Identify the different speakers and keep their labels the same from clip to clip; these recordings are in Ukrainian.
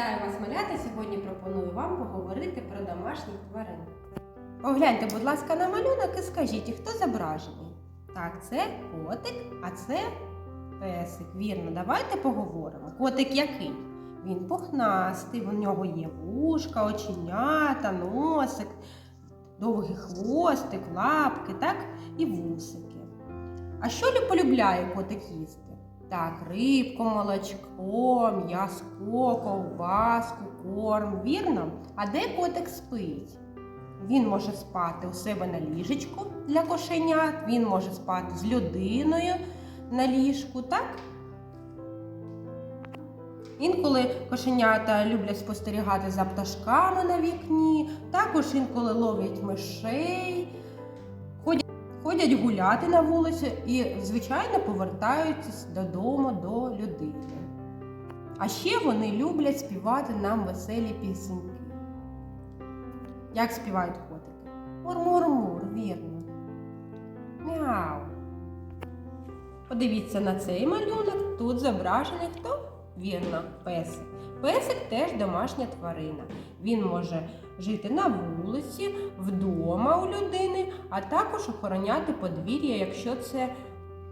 Speaker 1: Вітаю вас, малята! Сьогодні пропоную вам поговорити про домашніх тварин. Погляньте, будь ласка, на малюнок і скажіть, хто зображений? Так, це котик, а це песик. Вірно, давайте поговоримо. Котик який? Він пухнастий, у нього є вушка, оченята, носик, довгий хвостик, лапки, так, і вусики. А що полюбляє котик їсти? Так, рибку, молочко, м'яско, ковбаску, корм, вірно? А де котик спить? Він може спати у себе на ліжечку для кошенят, він може спати з людиною на ліжку, так? Інколи кошенята люблять спостерігати за пташками на вікні, також інколи ловлять мишей, ходять, гуляти на вулицю і, звичайно, повертаються додому до людини. А ще вони люблять співати нам веселі пісеньки. Як співають котики? Мур-мур-мур, вірно. Мяу. Подивіться на цей малюнок. Тут зображений хто? Вірно, песик. Песик теж домашня тварина. Він може жити на вулиці, вдома у людини, а також охороняти подвір'я, якщо це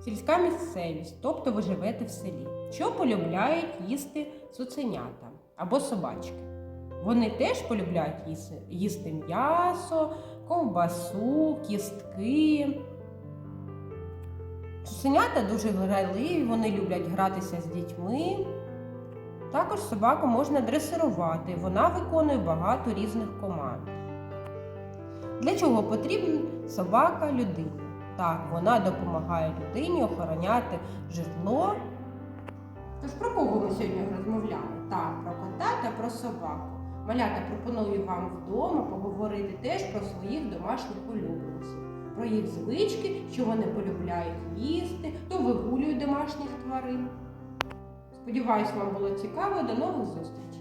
Speaker 1: сільська місцевість, тобто ви живете в селі. Що полюбляють їсти цуценята або собачки? Вони теж полюбляють їсти, м'ясо, ковбасу, кістки. Цуценята дуже грайливі, вони люблять гратися з дітьми. Також собаку можна дресирувати, вона виконує багато різних команд. Для чого потрібна собака людині? Так, вона допомагає людині охороняти житло. Тож про кого ми сьогодні розмовляли? Так, про кота та про собаку. Малята пропоную вам вдома поговорити теж про своїх домашніх улюбленців, про їх звички, що вони полюбляють їсти, хто вигулює домашніх тварин. Сподіваюсь, вам було цікаво. До нових зустрічей!